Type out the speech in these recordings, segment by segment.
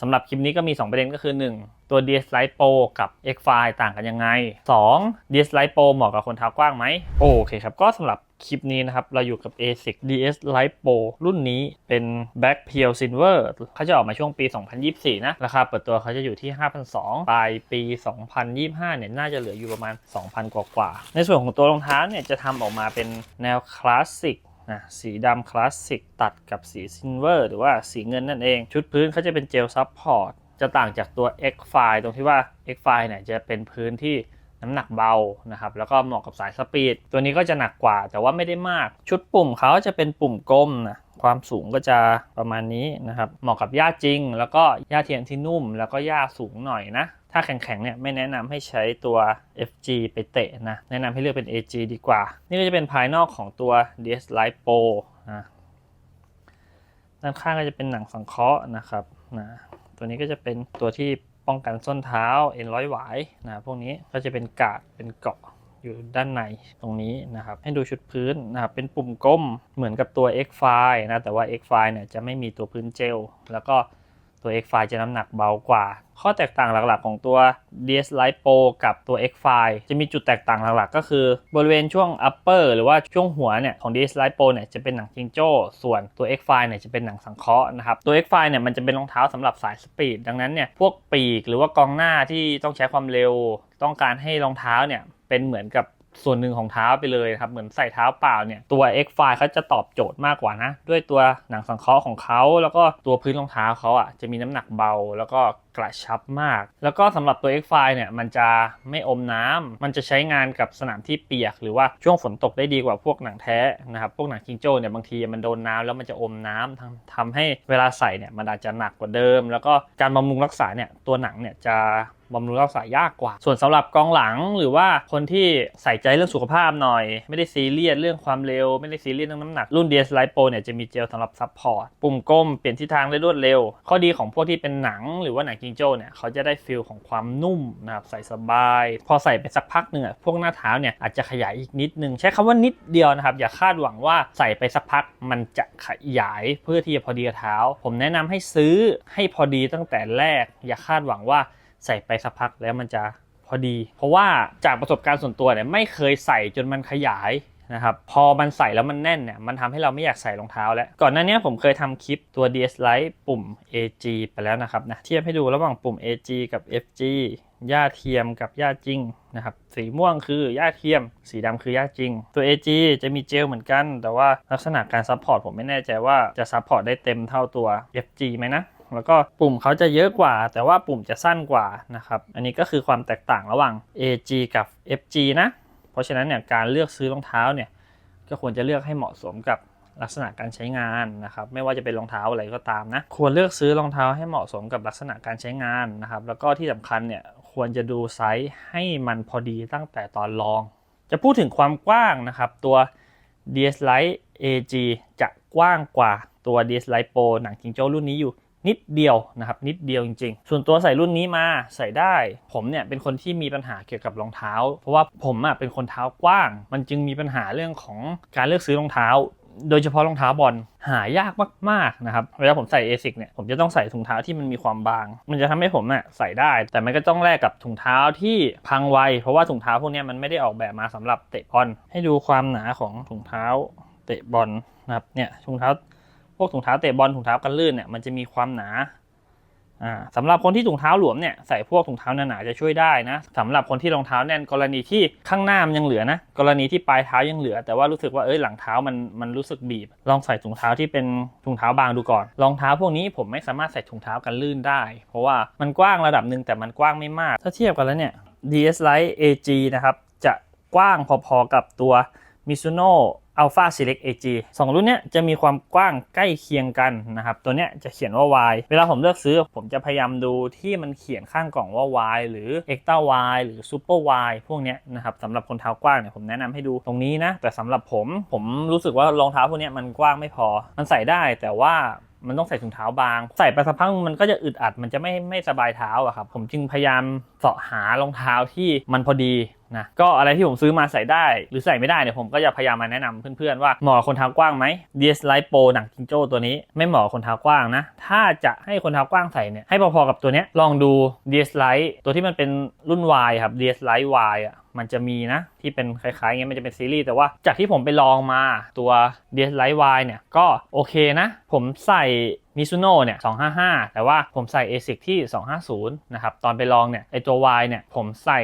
สำหรับคลิปนี้ก็มี 2 ประเด็นก็คือ 1 ตัว DS Lite Pro กับ X File ต่างกันยังไง 2 DS Lite Pro เหมาะกับคนเท้ากว้างไหม โอเคครับ ก็สำหรับคลิปนี้นะครับ เราอยู่กับ ASIC DS Lite Pro รุ่นนี้เป็น Black Pale Silver เขาจะออกมาช่วงปี 2024 นะ ราคาเปิดตัวเขาจะอยู่ที่ 5,200 ปลายปี 2025 เนี่ย น่าจะเหลืออยู่ประมาณ 2,000 กว่าๆในส่วนของตัวรองเท้าเนี่ยจะทำออกมาเป็นแนวคลาสสิก นะสีดำคลาสสิกตัดกับสีซิลเวอร์หรือว่าสีเงินนั่นเอง ชุดพื้นเขาจะเป็นเจลซับพอร์ตจะต่างจากตัว X File ตรงที่ว่า X File เนี่ยจะเป็นพื้นที่น้ำหนักเบานะครับแล้วก็เหมาะกับสายสปีด ตัวนี้ก็จะหนักกว่าแต่ว่าไม่ได้มาก ชุดปุ่มเขาจะเป็นปุ่มกลมนะ ความสูงก็จะประมาณนี้นะครับเหมาะกับหญ้าจริง แล้วก็หญ้าเทียมที่นุ่ม แล้วก็หญ้าสูงหน่อยนะ ถ้าแข็งๆเนี่ยไม่แนะนำให้ใช้ตัว FG ไปเตะนะ แนะนำให้เลือกเป็น AG ดีกว่า นี่ก็จะเป็นภายนอกของตัว DS Lite Pro นะด้านข้างก็จะเป็นหนังสังเคราะห์นะครับนะตัวนี้ก็จะเป็นตัวที่ป้องกันส้นเท้าเอ็นร้อยหวายนะพวกนี้ก็จะเป็นกาดเป็นเกาะ อยู่ด้านในตรงนี้นะครับ ให้ดูชุดพื้นนะครับ เป็นปุ่มก้มเหมือนกับตัว X File นะ แต่ว่า X File เนี่ยจะไม่มีตัวพื้นเจล แล้วก็ตัว X File จะน้ำหนักเบากว่า ข้อแตกต่างหลักๆ ของตัว DS Lite Pro กับตัว X File จะมีจุดแตกต่างหลักๆ ก็คือ บริเวณช่วง upper หรือว่าช่วงหัวเนี่ยของ DS Lite Pro เนี่ยจะเป็นหนังจิงโจ้ ส่วนตัว X File เนี่ยจะเป็นหนังสังเคราะห์นะครับ ตัว X File เนี่ยมันจะเป็นรองเท้าสำหรับสายสปีด ดังนั้นเนี่ยพวกปีกหรือว่ากองหน้าที่ต้องใช้ความเร็ว ต้องการให้รองเท้าเนี่ย เป็นเหมือนกับส่วนหนึ่งของเท้าไปเลยครับ เหมือนใส่เท้าเปล่าเนี่ยตัว X File เขาจะตอบโจทย์มากกว่านะ ด้วยตัวหนังสังเคราะห์ของเขาแล้วก็ตัวพื้นรองเท้าเขาอะจะมีน้ำหนักเบา แล้วก็ กระชับมาก แล้วก็สำหรับตัว X File เนี่ยมันจะไม่อมน้ำมันจะใช้งานกับสนามที่เปียก หรือว่าช่วงฝนตกได้ดีกว่าพวกหนังแท้นะครับพวกหนังจิงโจ้เนี่ยบางทีมันโดนน้ำแล้วมันจะอมน้ำทำทำให้เวลาใส่เนี่ยมันอาจจะหนักกว่าเดิม แล้วก็การบำรุงรักษาเนี่ยตัวหนังเนี่ยจะบำรุงรักษายากกว่า ส่วนสำหรับกองหลังหรือว่าคนที่ใส่ใจเรื่องสุขภาพหน่อย ไม่ได้ซีเรียสเรื่องความเร็ว ไม่ได้ซีเรียสเรื่องน้ำหนัก รุ่น DS Lite Pro เนี่ยจะมีเจลสำหรับซับพอร์ตปุ่มก้มเปลี่ยนทิศทางได้รวดเร็ว ข้อดีของพวกที่เป็นหนังหรือว่าหนังจิงโจ้เนี่ยเขาจะได้ฟีลของความนุ่มนะครับใส่สบาย พอใส่ไปสักพักหนึ่งอะพวกหน้าเท้าเนี่ยอาจจะขยายอีกนิดนึง ใช้คำว่านิดเดียวนะครับ อย่าคาดหวังว่าใส่ไปสักพักมันจะขยายเพื่อที่จะพอดีกับเท้า ผมแนะนำให้ซื้อให้พอดีตั้งแต่แรก อย่าคาดหวังว่าใส่ไปสักพักแล้วมันจะพอดี เพราะว่าจากประสบการณ์ส่วนตัวเนี่ยไม่เคยใส่จนมันขยาย นะครับพอมันใส่แล้วมันแน่นเนี่ยมันทำให้เราไม่อยากใส่รองเท้าแล้ว ก่อนหน้านี้ผมเคยทำคลิปตัว DS Lite ปุ่ม AG ไปแล้วนะครับนะเทียบให้ดูระหว่างปุ่ม AG กับ FG หญ้าเทียมกับหญ้าจริงนะครับสีม่วงคือหญ้าเทียม สีดำคือหญ้าจริง ตัว AG จะมีเจลเหมือนกัน แต่ว่าลักษณะการซัพพอร์ตผมไม่แน่ใจว่าจะซัพพอร์ตได้เต็มเท่าตัว FG ไหมนะแล้วก็ปุ่มเขาจะเยอะกว่า แต่ว่าปุ่มจะสั้นกว่านะครับอันนี้ก็คือความแตกต่างระหว่าง AG กับ FG นะ ราะฉะนั้นเนี่ยการเลือกซื้อรองเท้าเนี่ยก็ควรจะเลือกให้เหมาะสมกับลักษณะการใช้งานนะครับไม่ว่าจะเป็นรองเท้าอะไรก็ตามนะควรเลือกซื้อรองเท้าให้เหมาะสมกับลักษณะการใช้งานนะครับแล้วก็ที่สำคัญเนี่ยควรจะดูไซส์ให้มันพอดีตั้งแต่ตอนลอง จะพูดถึงความกว้างนะครับตัว DS Lite AG จะกว้างกว่าตัว DS Lite Pro หนังจิงโจ้รุ่นนี้อยู่ นิดเดียวนะครับนิดเดียวจริง ๆ ส่วนตัวใส่รุ่นนี้มาใส่ได้ ผมเนี่ยเป็นคนที่มีปัญหาเกี่ยวกับรองเท้า เพราะว่าผมอะเป็นคนเท้ากว้าง มันจึงมีปัญหาเรื่องของการเลือกซื้อรองเท้า โดยเฉพาะรองเท้าบอลหายากมากๆนะครับเวลาผมใส่ ASIC เนี่ยผมจะต้องใส่ถุงเท้าที่มันมีความบาง มันจะทำให้ผมอะใส่ได้ แต่มันก็ต้องแลกกับถุงเท้าที่พังไวเพราะว่าถุงเท้าพวกนี้มันไม่ได้ออกแบบมาสำหรับเตะบอลให้ดูความหนาของถุงเท้าเตะบอลนะครับเนี่ยถุงเท้า พวกถุงเท้าเตะบอลถุงเท้ากันลื่นเนี่ยมันจะมีความหนาอ่าสำหรับคนที่ถุงเท้าหลวมเนี่ยใส่พวกถุงเท้าหนาๆจะช่วยได้นะสำหรับคนที่รองเท้าแน่นกรณีที่ข้างหน้ามันยังเหลือนะกรณีที่ปลายเท้ายังเหลือ แต่ว่ารู้สึกว่าเอ้ยหลังเท้ามันมันรู้สึกบีบ ลองใส่ถุงเท้าที่เป็นถุงเท้าบางดูก่อนรองเท้าพวกนี้ผมไม่สามารถใส่ถุงเท้ากันลื่นได้ เพราะว่ามันกว้างระดับหนึ่งแต่มันกว้างไม่มาก ถ้าเทียบกันแล้วเนี่ย DS Lite AG นะครับจะกว้างพอๆกับตัว Mizuno Alpha Select AG สองรุ่นเนี้ยจะมีความกว้างใกล้เคียงกันนะครับ ตัวเนี้ยจะเขียนว่า Y เวลาผมเลือกซื้อ ผมจะพยายามดูที่มันเขียนข้างกล่องว่า Y หรือ Extra Y หรือ Super Y พวกเนี้ยนะครับสำหรับคนเท้ากว้างเนี่ยผมแนะนำให้ดูตรงนี้นะ แต่สำหรับผมผมรู้สึกว่ารองเท้าพวกเนี้ยมันกว้างไม่พอ มันใส่ได้แต่ว่ามันต้องใส่ถุงเท้าบาง ใส่ไปสักพักมันก็จะอึดอัดมันจะไม่ไม่สบายเท้าอะครับผมจึงพยายามเสาะหารองเท้าที่มันพอดี นะก็อะไรที่ผมซื้อมาใส่ได้หรือใส่ไม่ได้เนี่ยผมก็จะพยายามมาแนะนำเพื่อนๆว่าเหมาะคนเท้ากว้างไหม DS Lite Pro หนังจิงโจ้ตัวนี้ไม่เหมาะคนเท้ากว้างนะ ถ้าจะให้คนเท้ากว้างใส่เนี่ยให้พอๆกับตัวเนี้ยลองดู DS Lite ตัวที่มันเป็นรุ่น Y ครับ DS Lite Y อะมันจะมีนะ ที่เป็นคล้ายๆเงี้ยมันจะเป็นซีรีส์แต่ว่าจากที่ผมไปลองมาตัว DS Lite Y เนี่ยก็โอเคนะ ผมใส่ มิซูโน่เนี่ย 255 แต่ว่าผมใส่ ASIC ที่ 250 นะครับ ตอนไปลองเนี่ย ไอตัว Y เนี่ย ผมใส่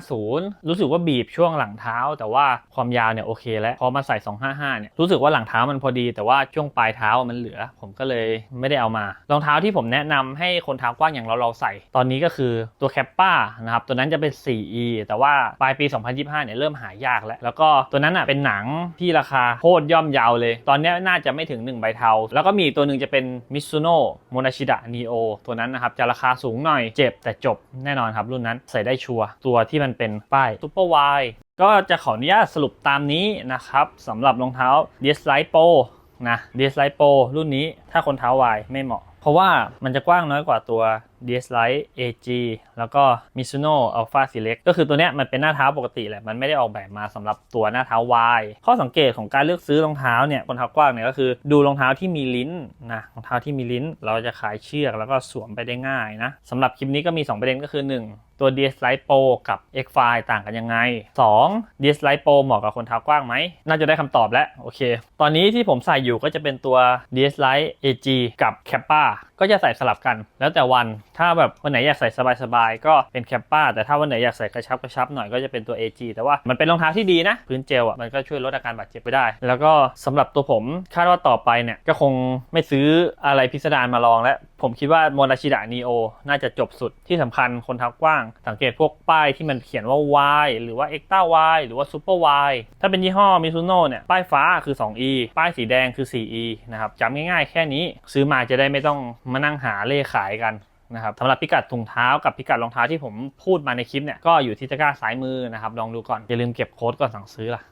250 รู้สึกว่าบีบช่วงหลังเท้า แต่ว่าความยาวเนี่ยโอเคแล้ว พอมาใส่ 255 เนี่ย รู้สึกว่าหลังเท้ามันพอดี แต่ว่าช่วงปลายเท้ามันเหลือ ผมก็เลยไม่ได้เอามา รองเท้าที่ผมแนะนำให้คนเท้ากว้างอย่างเราเราใส่ ตอนนี้ก็คือตัวแคปป้านะครับ ตัวนั้นจะเป็น 4E แต่ว่าปลายปี 2025 เนี่ยเริ่มหายากแล้ว แล้วก็ตัวนั้นอะเป็นหนังที่ราคาโคตรย่อมเยาวเลย ตอนนี้น่าจะไม่ถึง1ใบเทา แล้วก็มีตัวหนึ่งจะเป็นมิซูโน่โมนาชิดะนีโอตัวนั้นนะครับ จะราคาสูงหน่อยเจ็บแต่จบแน่นอนครับ รุ่นนั้นใส่ได้ชัวร์ตัวที่มันเป็นป้ายซูเปอร์วายก็จะขออนุญาตสรุปตามนี้นะครับสำหรับรองเท้า DS Lite Pro นะ DS Lite Pro รุ่นนี้ถ้าคนเท้าวายไม่เหมาะ เพราะว่ามันจะกว้างน้อยกว่าตัว DS Lite AG แล้วก็ Mizuno Alpha Select ก็คือตัวเนี้ยมันเป็นหน้าเท้าปกติแหละ มันไม่ได้ออกแบบมาสำหรับตัวหน้าเท้า Y ข้อสังเกตของการเลือกซื้อรองเท้าเนี่ยคนเท้ากว้างเนี่ยก็คือดูรองเท้าที่มีลิ้นนะรองเท้าที่มีลิ้น เราจะขายเชือกแล้วก็สวมไปได้ง่ายนะสำหรับคลิปนี้ก็มี 2 ประเด็นก็คือ 1 ตัว DS Lite Pro กับ X File ต่างกันยังไง 2 DS Lite Pro เหมาะกับคนเท้ากว้างไหม น่าจะได้คำตอบแล้ว โอเค ตอนนี้ที่ผมใส่อยู่ก็จะเป็นตัว DS Lite AG กับ Kappa ก็จะใส่สลับกัน แล้วแต่วันถ้าแบบวันไหนอยากใส่สบายๆ ก็เป็น Kappa แต่ถ้าวันไหนอยากใส่กระชับกระชับหน่อยก็จะเป็นตัว AG แต่ว่ามันเป็นรองเท้าที่ดีนะ พื้นเจลอะมันก็ช่วยลดอาการบาดเจ็บไปได้ แล้วก็สำหรับตัวผมคาดว่าต่อไปเนี่ยก็คงไม่ซื้ออะไรพิสดารมาลองแล้ว ผมคิดว่าโมนาชิดะนีโอน่าจะจบสุดที่สำคัญคนเท้ากว้าง สังเกตพวกป้ายที่มันเขียนว่า Y หรือว่า e x t r a Y หรือว่า Super Y ถ้าเป็นยี่ห้อมิซูโน่เนี่ย ป้ายฟ้าคือ 2E ป้ายสีแดงคือ 4E นะครับจำง่ายๆแค่นี้ ซื้อมาจะได้ไม่ต้องมานั่งหาเล่ขายกันนะครับสำหรับพิกัดถุงเท้ากับพิกัดรองเท้าที่ผมพูดมาในคลิปเนี่ยก็อยู่ที่ตะกร้าซ้ายมือนะครับลองดูก่อนอย่าลืมเก็บโค้ดก่อนสั่งซื้อล่ะ